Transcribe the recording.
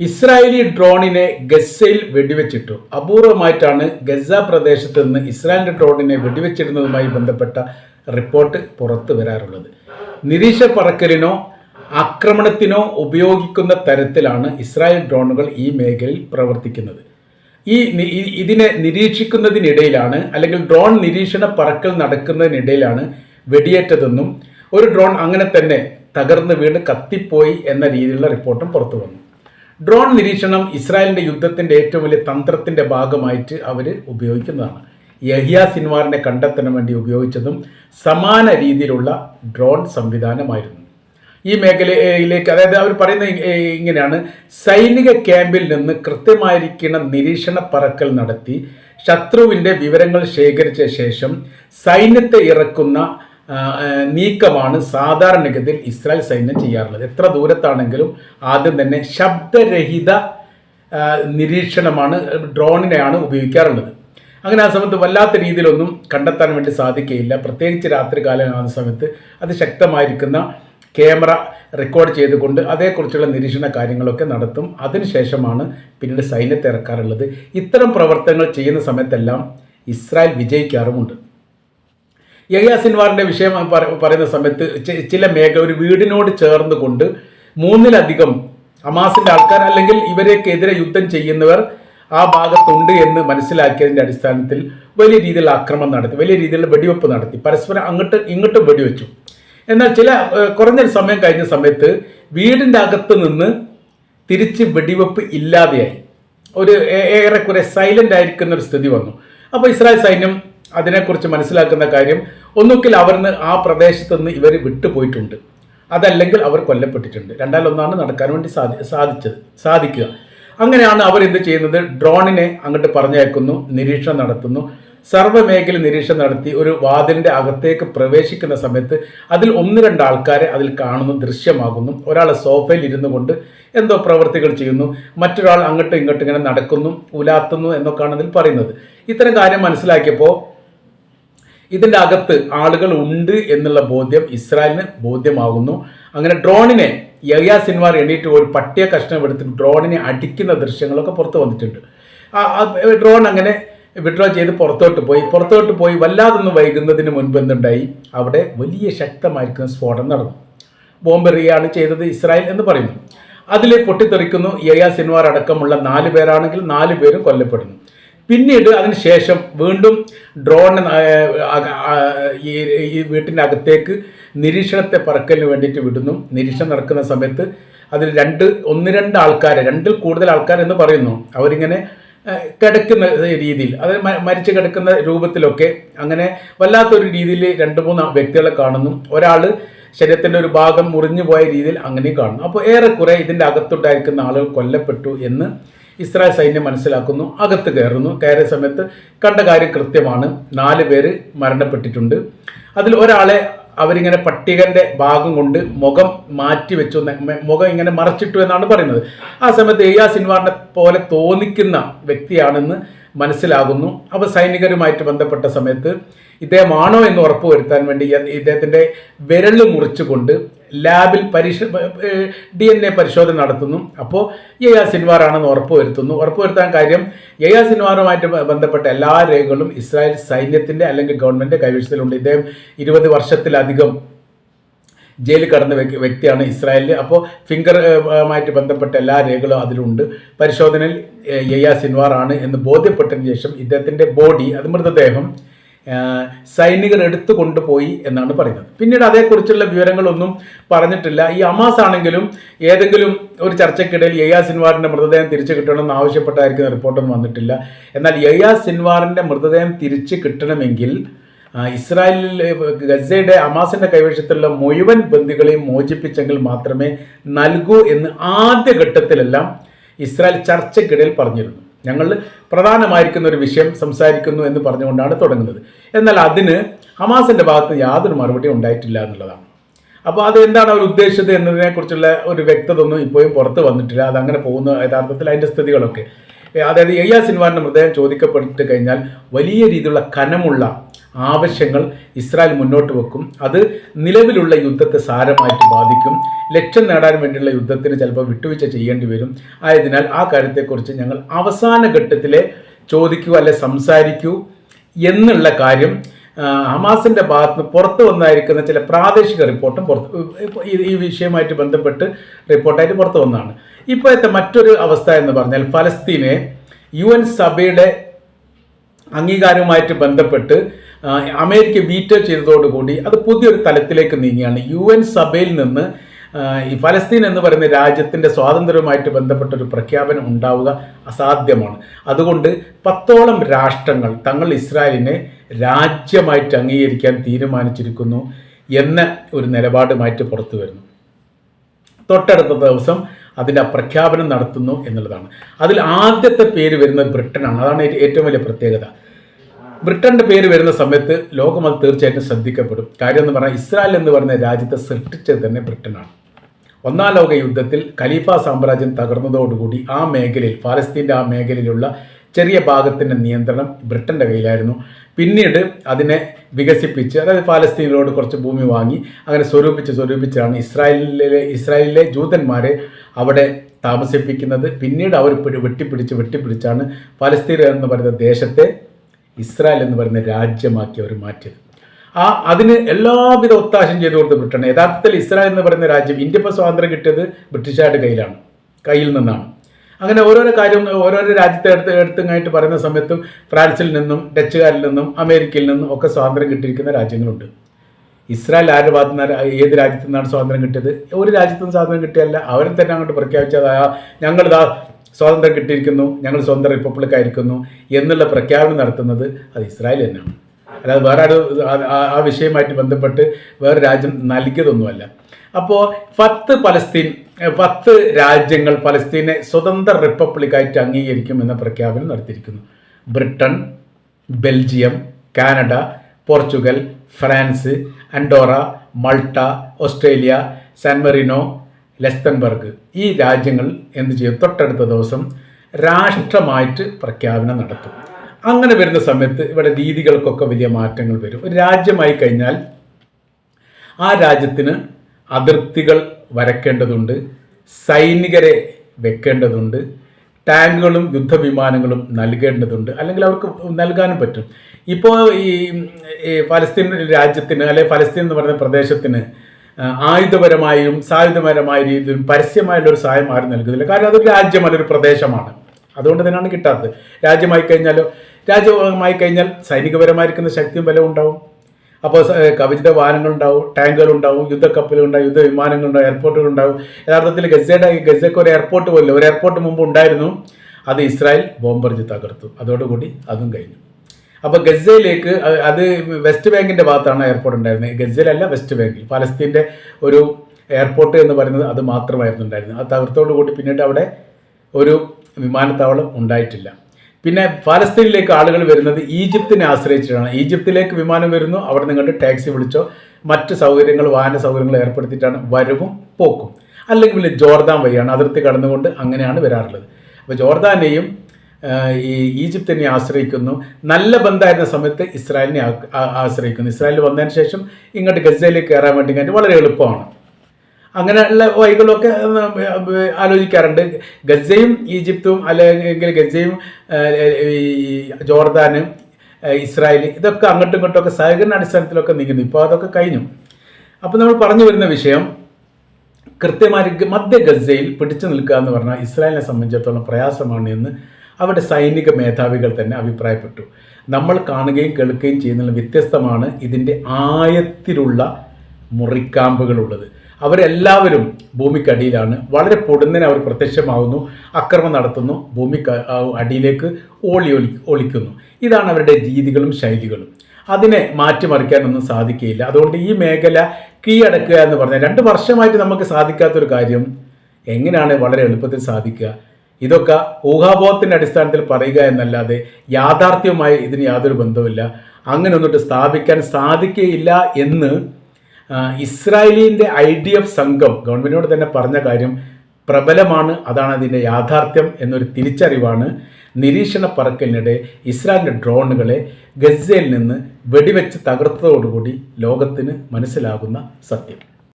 Israeli ഡ്രോണിനെ ഗസയിൽ വെടിവെച്ചിട്ടു. അപൂർവമായിട്ടാണ് Gaza പ്രദേശത്ത് നിന്ന് ഇസ്രായേലിന്റെ ഡ്രോണിനെ വെടിവെച്ചിടുന്നതുമായി ബന്ധപ്പെട്ട റിപ്പോർട്ട് പുറത്തു വരാറുള്ളത്. നിരീക്ഷ പറക്കലിനോ ആക്രമണത്തിനോ ഉപയോഗിക്കുന്ന തരത്തിലാണ് ഇസ്രായേൽ ഡ്രോണുകൾ ഈ മേഖലയിൽ പ്രവർത്തിക്കുന്നത്. ഈ- ഇതിനെ നിരീക്ഷിക്കുന്നതിനിടയിലാണ് അല്ലെങ്കിൽ ഡ്രോൺ നിരീക്ഷണ പറക്കൽ നടക്കുന്നതിനിടയിലാണ് വെടിയേറ്റതെന്നും ഒരു ഡ്രോൺ അങ്ങനെ തന്നെ തകർന്ന് വീണ് കത്തിപ്പോയി എന്ന രീതിയിലുള്ള റിപ്പോർട്ടും പുറത്തു വന്നു. ഡ്രോൺ നിരീക്ഷണം ഇസ്രായേലിന്റെ യുദ്ധത്തിന്റെ ഏറ്റവും വലിയ തന്ത്രത്തിന്റെ ഭാഗമായിട്ട് അവർ ഉപയോഗിക്കുന്നതാണ്. യഹിയ സിൻവാറിനെ കണ്ടെത്താൻ വേണ്ടി ഉപയോഗിച്ചതും സമാന രീതിയിലുള്ള ഡ്രോൺ സംവിധാനമായിരുന്നു. ഈ മേഖലയിലേക്ക് അതായത് അവർ പറയുന്ന ഇങ്ങനെയാണ്. സൈനിക ക്യാമ്പിൽ നിന്ന് കൃത്യമായിരിക്കുന്ന നിരീക്ഷണ പറക്കൽ നടത്തി ശത്രുവിന്റെ വിവരങ്ങൾ ശേഖരിച്ച ശേഷം സൈന്യത്തെ ഇറക്കുന്ന നീക്കമാണ് സാധാരണഗതിയിൽ ഇസ്രായേൽ സൈന്യം ചെയ്യാറുള്ളത്. എത്ര ദൂരത്താണെങ്കിലും ആദ്യം തന്നെ ശബ്ദരഹിത നിരീക്ഷണമാണ് ഡ്രോണിനെയാണ് ഉപയോഗിക്കാറുള്ളത്. അങ്ങനെ ആ സമയത്ത് വല്ലാത്ത രീതിയിലൊന്നും കണ്ടെത്താൻ വേണ്ടി സാധിക്കുകയില്ല. പ്രത്യേകിച്ച് രാത്രി കാലമാകുന്ന സമയത്ത് അതിശക്തമായിരിക്കുന്ന ക്യാമറ റെക്കോർഡ് ചെയ്തുകൊണ്ട് അതേക്കുറിച്ചുള്ള നിരീക്ഷണ കാര്യങ്ങളൊക്കെ നടത്തും. അതിനുശേഷമാണ് പിന്നീട് സൈന്യത്തെ ഇറക്കാറുള്ളത്. ഇത്തരം പ്രവർത്തനങ്ങൾ ചെയ്യുന്ന സമയത്തെല്ലാം ഇസ്രായേൽ വിജയിക്കാറുമുണ്ട്. യഹ്യ സിൻവാറിന്റെ വിഷയം പറ- പറയുന്ന സമയത്ത് ചില മേഖല ഒരു വീടിനോട് ചേർന്ന് കൊണ്ട് മൂന്നിലധികം അമാസിന്റെ ആൾക്കാർ അല്ലെങ്കിൽ ഇവരെക്കെതിരെ യുദ്ധം ചെയ്യുന്നവർ ആ ഭാഗത്തുണ്ട് എന്ന് മനസ്സിലാക്കിയതിന്റെ അടിസ്ഥാനത്തിൽ വലിയ രീതിയിൽ ആക്രമണം നടത്തി വലിയ രീതിയിൽ വെടിവെപ്പ് നടത്തി പരസ്പരം അങ്ങോട്ട് ഇങ്ങോട്ടും വെടിവെച്ചു. എന്നാൽ ചില കുറഞ്ഞൊരു സമയം കഴിഞ്ഞ സമയത്ത് വീടിന്റെ അകത്ത് നിന്ന് തിരിച്ച് വെടിവെപ്പ് ഇല്ലാതെയായി. ഒരു ഏറെക്കുറെ സൈലന്റ് ആയിരിക്കുന്ന ഒരു സ്ഥിതി വന്നു. അപ്പോൾ ഇസ്രായേൽ സൈന്യം അതിനെക്കുറിച്ച് മനസ്സിലാക്കുന്ന കാര്യം ഒന്നുകിൽ അവർന്ന് ആ പ്രദേശത്ത് നിന്ന് ഇവർ വിട്ടുപോയിട്ടുണ്ട്. അതല്ലെങ്കിൽ അവർ കൊല്ലപ്പെട്ടിട്ടുണ്ട്. രണ്ടാലൊന്നാണ് നടക്കാൻ വേണ്ടി സാധി സാധിച്ചത് സാധിക്കുക. അങ്ങനെയാണ് അവർ എന്ത് ചെയ്യുന്നത്? ഡ്രോണിനെ അങ്ങോട്ട് പറഞ്ഞയക്കുന്നു നിരീക്ഷണം നടത്തുന്നു. സർവമേഖല നിരീക്ഷണം നടത്തി ഒരു വാതിലിന്റെ അകത്തേക്ക് പ്രവേശിക്കുന്ന സമയത്ത് അതിൽ ഒന്ന് രണ്ട് ആൾക്കാരെ അതിൽ കാണുന്നു ദൃശ്യമാകുന്നു. ഒരാൾ സോഫയിൽ ഇരുന്നു കൊണ്ട് എന്തോ പ്രവൃത്തികൾ ചെയ്യുന്നു. മറ്റൊരാൾ അങ്ങോട്ടും ഇങ്ങോട്ടും ഇങ്ങനെ നടക്കുന്നു ഉലാത്തുന്നു എന്നൊക്കെയാണ് അതിൽ പറയുന്നത്. ഇത്തരം കാര്യം മനസ്സിലാക്കിയപ്പോൾ ഇതിന്റെ അകത്ത് ആളുകൾ ഉണ്ട് എന്നുള്ള ബോധ്യം ഇസ്രായേലിന് ബോധ്യമാകുന്നു. അങ്ങനെ ഡ്രോണിനെ യഹ്യ സിൻവാർ എണീറ്റ് ഒരു പട്ടിയ കഷ്ണം എടുത്തിട്ട് ഡ്രോണിനെ അടിക്കുന്ന ദൃശ്യങ്ങളൊക്കെ പുറത്ത് വന്നിട്ടുണ്ട്. ഡ്രോൺ അങ്ങനെ വിഡ്രോ ചെയ്ത് പുറത്തോട്ട് പോയി. പുറത്തോട്ട് പോയി വല്ലാതൊന്നും വൈകുന്നതിന് മുൻപ് എന്തുണ്ടായി? അവിടെ വലിയ ശക്തമായിരിക്കുന്ന സ്ഫോടനം നടന്നു. ബോംബെറിയാണ് ചെയ്തത് ഇസ്രായേൽ എന്ന് പറയുന്നു. അതിൽ പൊട്ടിത്തെറിക്കുന്നു യയ സിൻവാർ അടക്കമുള്ള നാല് പേരാണെങ്കിൽ നാല് പേരും കൊല്ലപ്പെടുന്നു. പിന്നീട് അതിനുശേഷം വീണ്ടും ഡ്രോൺ ഈ വീട്ടിന്റെ അകത്തേക്ക് നിരീക്ഷണത്തെ പറക്കലിന് വേണ്ടിയിട്ട് വിടുന്നു. നിരീക്ഷണം നടക്കുന്ന സമയത്ത് അതിൽ രണ്ട് ഒന്ന് രണ്ട് ആൾക്കാർ രണ്ടിൽ കൂടുതൽ ആൾക്കാർ എന്ന് പറയുന്നു. അവരിങ്ങനെ കിടക്കുന്ന രീതിയിൽ അത് മരിച്ചു കിടക്കുന്ന രൂപത്തിലൊക്കെ അങ്ങനെ വല്ലാത്തൊരു രീതിയിൽ രണ്ട് മൂന്ന് വ്യക്തികളെ കാണുന്നു. ഒരാൾ ശരീരത്തിന്റെ ഒരു ഭാഗം മുറിഞ്ഞു പോയ രീതിയിൽ അങ്ങനെ കാണുന്നു. അപ്പോൾ ഏറെക്കുറെ ഇതിന്റെ അകത്തുണ്ടായിരിക്കുന്ന ആളുകൾ കൊല്ലപ്പെട്ടു എന്ന് ഇസ്രായേൽ സൈന്യം മനസ്സിലാക്കുന്നു അകത്ത് കയറുന്നു. കയറിയ സമയത്ത് കണ്ട കാര്യം കൃത്യമാണ്. നാല് പേര് മരണപ്പെട്ടിട്ടുണ്ട്. അതിൽ ഒരാളെ അവരിങ്ങനെ പട്ടികന്റെ ഭാഗം കൊണ്ട് മുഖം മാറ്റി വെച്ചു മുഖം ഇങ്ങനെ മറച്ചിട്ടു എന്നാണ് പറയുന്നത്. ആ സമയത്ത് എയ്യാ സിൻവാറിനെ പോലെ തോന്നിക്കുന്ന വ്യക്തിയാണെന്ന് മനസ്സിലാകുന്നു. അപ്പോൾ സൈനികരുമായിട്ട് ബന്ധപ്പെട്ട സമയത്ത് ഇദ്ദേഹമാണോ എന്ന് ഉറപ്പുവരുത്താൻ വേണ്ടി ഇദ്ദേഹത്തിന്റെ വിരൽ മുറിച്ചുകൊണ്ട് ലാബിൽ പരിശ ഡി എൻ എ പരിശോധന നടത്തുന്നു. അപ്പോൾ യയാ സിൻവാറാണെന്ന് ഉറപ്പുവരുത്തുന്നു. ഉറപ്പുവരുത്താൻ കാര്യം യയാ സിൻവാറുമായിട്ട് ബന്ധപ്പെട്ട എല്ലാ രേഖകളും ഇസ്രായേൽ സൈന്യത്തിന്റെ അല്ലെങ്കിൽ ഗവൺമെന്റ് കൈവശത്തിലുണ്ട്. ഇദ്ദേഹം ഇരുപത് വർഷത്തിലധികം ജയിലിൽ കടന്ന വ്യക്തി- വ്യക്തിയാണ് ഇസ്രായേലിൽ അപ്പോൾ ഫിംഗർ ആയിട്ട് ബന്ധപ്പെട്ട എല്ലാ രേഖകളും അതിലുണ്ട്. പരിശോധനയിൽ യയാ സിൻവാർ ആണ് എന്ന് ബോധ്യപ്പെട്ടതിന് ശേഷം ഇദ്ദേഹത്തിന്റെ ബോഡി അത് മൃതദേഹം സൈനികർ എടുത്തു കൊണ്ടുപോയി എന്നാണ് പറയുന്നത്. പിന്നീട് അതേക്കുറിച്ചുള്ള വിവരങ്ങളൊന്നും പറഞ്ഞിട്ടില്ല. ഈ അമാസ് ആണെങ്കിലും ഏതെങ്കിലും ഒരു ചർച്ചയ്ക്കിടയിൽ യയാ സിൻവാറിന്റെ മൃതദേഹം തിരിച്ചു കിട്ടണമെന്ന് ആവശ്യപ്പെട്ടായിരിക്കുന്ന റിപ്പോർട്ടൊന്നും വന്നിട്ടില്ല. എന്നാൽ യയാ സിൻവാറിന്റെ മൃതദേഹം തിരിച്ചു കിട്ടണമെങ്കിൽ ഇസ്രായേലിൽ ഗസയുടെ അമാസിന്റെ കൈവശത്തുള്ള മുഴുവൻ ബന്ദികളെയും മോചിപ്പിച്ചെങ്കിൽ മാത്രമേ നൽകൂ എന്ന് ആദ്യ ഘട്ടത്തിലെല്ലാം ഇസ്രായേൽ ചർച്ചയ്ക്കിടയിൽ പറഞ്ഞിരുന്നു. ഞങ്ങൾ പ്രധാനമായിരിക്കുന്ന ഒരു വിഷയം സംസാരിക്കുന്നു എന്ന് പറഞ്ഞുകൊണ്ടാണ് തുടങ്ങുന്നത്. എന്നാൽ അതിന് ഹമാസിന്റെ ഭാഗത്ത് യാതൊരു മറുപടി ഉണ്ടായിട്ടില്ല എന്നുള്ളതാണ്. അപ്പോൾ അത് എന്താണ് അവർ ഉദ്ദേശിച്ചത് എന്നതിനെക്കുറിച്ചുള്ള ഒരു വ്യക്തത ഒന്നും ഇപ്പോഴും പുറത്ത് വന്നിട്ടില്ല. അതങ്ങനെ പോകുന്ന യഥാർത്ഥത്തിൽ അതിന്റെ സ്ഥിതികളൊക്കെ. അതായത് എയ്യാ സിൻവാറിന്റെ മൃതദേഹം ചോദിക്കപ്പെട്ടിട്ട് കഴിഞ്ഞാൽ വലിയ രീതിയിലുള്ള കനമുള്ള ആവശ്യങ്ങൾ ഇസ്രായേൽ മുന്നോട്ട് വെക്കും. അത് നിലവിലുള്ള യുദ്ധത്തെ സാരമായിട്ട് ബാധിക്കും. ലക്ഷ്യം നേടാൻ വേണ്ടിയുള്ള യുദ്ധത്തിന് ചിലപ്പോൾ വിട്ടുവീഴ്ച ചെയ്യേണ്ടി വരും. ആയതിനാൽ ആ കാര്യത്തെക്കുറിച്ച് ഞങ്ങൾ അവസാന ഘട്ടത്തിലെ ചോദിക്കൂ അല്ലെ സംസാരിക്കൂ എന്നുള്ള കാര്യം ഹമാസിന്റെ ഭാഗത്ത് പുറത്തു വന്നായിരിക്കുന്ന ചില പ്രാദേശിക റിപ്പോർട്ടും പുറത്ത് ഈ- വിഷയമായിട്ട് ബന്ധപ്പെട്ട് റിപ്പോർട്ടായിട്ട് പുറത്തു വന്നതാണ്. ഇപ്പോഴത്തെ മറ്റൊരു അവസ്ഥ എന്ന് പറഞ്ഞാൽ ഫലസ്തീനെ യു എൻ സഭയുടെ അംഗീകാരവുമായിട്ട് ബന്ധപ്പെട്ട് അമേരിക്ക വീറ്റോ ചെയ്തതോടുകൂടി അത് പുതിയൊരു തലത്തിലേക്ക് നീങ്ങിയാണ്. യു എൻ സഭയിൽ നിന്ന് ഈ ഫലസ്തീൻ എന്ന് പറയുന്ന രാജ്യത്തിന്റെ സ്വാതന്ത്ര്യവുമായിട്ട് ബന്ധപ്പെട്ട ഒരു പ്രഖ്യാപനം ഉണ്ടാവുക അസാധ്യമാണ്. അതുകൊണ്ട് പത്തോളം രാഷ്ട്രങ്ങൾ തങ്ങൾ ഇസ്രായേലിനെ രാജ്യമായിട്ട് അംഗീകരിക്കാൻ തീരുമാനിച്ചിരിക്കുന്നു എന്ന ഒരു നിലപാടുമായിട്ട് പുറത്തു വരുന്നു. തൊട്ടടുത്ത ദിവസം അതിന്റെ പ്രഖ്യാപനം നടത്തുന്നു എന്നുള്ളതാണ്. അതിൽ ആദ്യത്തെ പേര് വരുന്നത് ബ്രിട്ടനാണ്. അതാണ് ഏറ്റവും വലിയ പ്രത്യേകത. ബ്രിട്ടന്റെ പേര് വരുന്ന സമയത്ത് ലോകം അത് തീർച്ചയായിട്ടും ശ്രദ്ധിക്കപ്പെടും. കാര്യം എന്ന് പറഞ്ഞാൽ ഇസ്രായേൽ എന്ന് പറയുന്ന രാജ്യത്തെ സൃഷ്ടിച്ചത് തന്നെ ബ്രിട്ടനാണ്. ഒന്നാം ലോക യുദ്ധത്തിൽ ഖലീഫ സാമ്രാജ്യം തകർന്നതോടുകൂടി ആ മേഖലയിൽ ഫലസ്തീന്റെ ആ മേഖലയിലുള്ള ചെറിയ ഭാഗത്തിന്റെ നിയന്ത്രണം ബ്രിട്ടന്റെ കയ്യിലായിരുന്നു. പിന്നീട് അതിനെ വികസിപ്പിച്ച് അതായത് ഫലസ്തീനിലോട് കുറച്ച് ഭൂമി വാങ്ങി അങ്ങനെ സ്വരൂപിച്ച് സ്വരൂപിച്ചാണ് ഇസ്രായേലിലെ ഇസ്രായേലിലെ ജൂതന്മാരെ അവിടെ താമസിപ്പിക്കുന്നത്. പിന്നീട് അവർ പിടി- വെട്ടിപ്പിടിച്ച് വെട്ടിപ്പിടിച്ചാണ് ഫലസ്തീൻ എന്ന് പറയുന്ന ദേശത്തെ ഇസ്രായേൽ എന്ന് പറയുന്ന രാജ്യമാക്കി അവർ മാറ്റിയത്. ആ അതിന് എല്ലാവിധ ഒത്താശം ചെയ്തു കൊടുത്ത് ബ്രിട്ടൻ യഥാർത്ഥത്തിൽ ഇസ്രായേൽ എന്ന് പറയുന്ന രാജ്യം ഇന്ത്യ ഇപ്പോൾ സ്വാതന്ത്ര്യം കിട്ടിയത് ബ്രിട്ടീഷുകാരുടെ കയ്യിലാണ് കയ്യിൽ നിന്നാണ്. അങ്ങനെ ഓരോരോ കാര്യം ഓരോരോ രാജ്യത്തെ എടുത്ത് എടുത്തങ്ങായിട്ട് പറയുന്ന സമയത്തും ഫ്രാൻസിൽ നിന്നും ഡച്ചുകാരിൽ നിന്നും അമേരിക്കയിൽ നിന്നും ഒക്കെ സ്വാതന്ത്ര്യം കിട്ടിയിരിക്കുന്ന രാജ്യങ്ങളുണ്ട്. ഇസ്രായേൽ ആരുടെ ഭാഗത്തു ഏത് രാജ്യത്തു നിന്നാണ് സ്വാതന്ത്ര്യം കിട്ടിയത്? ഒരു രാജ്യത്തു നിന്ന് സ്വാതന്ത്ര്യം കിട്ടിയല്ല. അവരെ തന്നെ അങ്ങോട്ട് പ്രഖ്യാപിച്ചത് ഞങ്ങൾ സ്വാതന്ത്ര്യം കിട്ടിയിരിക്കുന്നു ഞങ്ങൾ സ്വന്തം റിപ്പബ്ലിക് ആയിരിക്കുന്നു എന്നുള്ള പ്രഖ്യാപനം നടത്തുന്നത് അത് ഇസ്രായേൽ തന്നെയാണ്. അല്ലാതെ വേറെ ആരും ആ- വിഷയമായിട്ട് ബന്ധപ്പെട്ട് വേറെ രാജ്യം നൽകിയതൊന്നുമല്ല. അപ്പോൾ പത്ത് പലസ്തീൻ പത്ത് രാജ്യങ്ങൾ പലസ്തീനെ സ്വതന്ത്ര റിപ്പബ്ലിക്കായിട്ട് അംഗീകരിക്കും എന്ന പ്രഖ്യാപനം നടത്തിയിരിക്കുന്നു. Britain Belgium Canada Portugal France Andorra Malta Australia San Marino Luxembourg ഈ രാജ്യങ്ങൾ എന്ത് ചെയ്യും? തൊട്ടടുത്ത ദിവസം രാഷ്ട്രമായിട്ട് പ്രഖ്യാപനം നടത്തും. അങ്ങനെ വരുന്ന സമയത്ത് ഇവിടെ രീതികൾക്കൊക്കെ വലിയ മാറ്റങ്ങൾ വരും. ഒരു രാജ്യമായി കഴിഞ്ഞാൽ ആ രാജ്യത്തിന് അതിർത്തികൾ വരക്കേണ്ടതുണ്ട് സൈനികരെ വെക്കേണ്ടതുണ്ട് ടാങ്കുകളും യുദ്ധവിമാനങ്ങളും നൽകേണ്ടതുണ്ട്. അല്ലെങ്കിൽ അവർക്ക് നൽകാനും പറ്റും. ഇപ്പോൾ ഈ ഫലസ്തീൻ രാജ്യത്തിന് അല്ലെ ഫലസ്തീൻ എന്ന് പറയുന്ന പ്രദേശത്തിന് ആയുധപരമായും സായുധപരമായ രീതിയിലും പരസ്യമായുള്ള ഒരു സഹായം ആരും നൽകുന്നില്ല. കാരണം അതൊരു രാജ്യമല്ല ഒരു പ്രദേശമാണ്. അതുകൊണ്ട് തന്നെയാണ് കിട്ടാത്തത്. രാജ്യമായി കഴിഞ്ഞാലോ രാജ്യമായി കഴിഞ്ഞാൽ സൈനികപരമായിരിക്കുന്ന ശക്തിയും ബലവും ഉണ്ടാവും. അപ്പോൾ കവിത വാഹനങ്ങൾ ഉണ്ടാവും വാഹനങ്ങളുണ്ടാവും ടാങ്കുകളുണ്ടാവും യുദ്ധക്കപ്പലുകളുണ്ടാവും യുദ്ധ വിമാനങ്ങളുണ്ടാവും എയർപോർട്ടുകളുണ്ടാവും യഥാർത്ഥത്തിൽ ഗസയുടെ ഗസയ്ക്ക് ഒരു എയർപോർട്ട് പോലും ഒരു എയർപോർട്ട് മുമ്പ് ഉണ്ടായിരുന്നു. അത് ഇസ്രായേൽ ബോംബർജ് തകർത്തു. അതോടുകൂടി അതും കഴിഞ്ഞു. അപ്പോൾ ഗസയിലേക്ക് അത് വെസ്റ്റ് ബാങ്കിന്റെ ഭാഗത്താണ് എയർപോർട്ട് ഉണ്ടായിരുന്നത്. ഗസയിലല്ല വെസ്റ്റ് ബാങ്കിൽ പലസ്തീന്റെ ഒരു എയർപോർട്ട് എന്ന് പറയുന്നത് അത് മാത്രമായിരുന്നു ഉണ്ടായിരുന്നത്. ആ തകർത്തോടു കൂടി പിന്നീട് അവിടെ ഒരു വിമാനത്താവളം ഉണ്ടായിട്ടില്ല. പിന്നെ ഫലസ്തീനിലേക്ക് ആളുകൾ വരുന്നത് ഈജിപ്തിനെ ആശ്രയിച്ചിട്ടാണ്. ഈജിപ്തിലേക്ക് വിമാനം വരുന്നു അവിടെ നിങ്ങളുടെ ടാക്സി വിളിച്ചോ മറ്റ് സൗകര്യങ്ങൾ വാഹന സൗകര്യങ്ങൾ ഏർപ്പെടുത്തിയിട്ടാണ് വരവും പോക്കും. അല്ലെങ്കിൽ ജോർദാൻ വഴിയാണ് അതിർത്തി കടന്നുകൊണ്ട് അങ്ങനെയാണ് വരാറുള്ളത്. അപ്പോൾ ജോർദാനെയും ഈ ഈജിപ്തിനെ ആശ്രയിക്കുന്നു. നല്ല ബന്ധമായിരുന്ന സമയത്ത് ഇസ്രായേലിനെ ആശ്രയിക്കുന്നു. ഇസ്രായേൽ വന്നതിന് ശേഷം ഇങ്ങോട്ട് ഗസയിലേക്ക് കയറാൻ വേണ്ടി കഴിഞ്ഞാൽ വളരെ എളുപ്പമാണ്. അങ്ങനെയുള്ള വഴികളൊക്കെ ആലോചിക്കാറുണ്ട്. ഗസയും ഈജിപ്തും അല്ലെങ്കിൽ ഗസയും ജോർദാനും ഇസ്രായേൽ ഇതൊക്കെ അങ്ങോട്ടും ഇങ്ങോട്ടും ഒക്കെ സഹകരണ അടിസ്ഥാനത്തിലൊക്കെ നീങ്ങുന്നു. ഇപ്പോൾ അതൊക്കെ കഴിഞ്ഞു. അപ്പോൾ നമ്മൾ പറഞ്ഞു വരുന്ന വിഷയം കൃത്യമായി മധ്യ ഗസയിൽ പിടിച്ചു നിൽക്കുക എന്ന് പറഞ്ഞാൽ ഇസ്രായേലിനെ സംബന്ധിച്ചിടത്തോളം പ്രയാസമാണ് എന്ന് അവിടെ സൈനിക മേധാവികൾ തന്നെ അഭിപ്രായപ്പെട്ടു. നമ്മൾ കാണുകയും കേൾക്കുകയും ചെയ്യുന്നുള്ള വ്യത്യസ്തമാണ് ഇതിന്റെ ആയത്തിലുള്ള മുറിക്കാമ്പുകളുള്ളത്. അവരെല്ലാവരും ഭൂമിക്കടിയിലാണ്. വളരെ പൊടുന്നതിന് അവർ പ്രത്യക്ഷമാവുന്നു. അക്രമം നടത്തുന്നു. ഭൂമി അടിയിലേക്ക് ഓളി ഒളി ഒളിക്കുന്നു. ഇതാണ് അവരുടെ രീതികളും ശൈലികളും. അതിനെ മാറ്റിമറിക്കാനൊന്നും സാധിക്കുകയില്ല. അതുകൊണ്ട് ഈ മേഖല കീഴടക്കുക എന്ന് പറഞ്ഞാൽ രണ്ട് വർഷമായിട്ട് നമുക്ക് സാധിക്കാത്തൊരു കാര്യം എങ്ങനെയാണ് വളരെ എളുപ്പത്തിൽ സാധിക്കുക? ഇതൊക്കെ ഊഹാബോധത്തിന്റെ അടിസ്ഥാനത്തിൽ പറയുക എന്നല്ലാതെ യാഥാർത്ഥ്യവുമായി ഇതിന് യാതൊരു ബന്ധവുമില്ല. അങ്ങനെ ഒന്നിട്ട് സ്ഥാപിക്കാൻ സാധിക്കുകയില്ല എന്ന് ഇസ്രായേലിന്റെ ഐ ഡി എഫ് സംഘം ഗവൺമെന്റിനോട് തന്നെ പറഞ്ഞ കാര്യം പ്രബലമാണ്. അതാണ് അതിന്റെ യാഥാർത്ഥ്യം എന്നൊരു തിരിച്ചറിവാണ്. നിരീക്ഷണ പറക്കലിനിടെ ഇസ്രായേലിന്റെ ഡ്രോണുകളെ ഗസയിൽ നിന്ന് വെടിവെച്ച് തകർത്തതോടുകൂടി ലോകത്തിന് മനസ്സിലാകുന്ന സത്യം.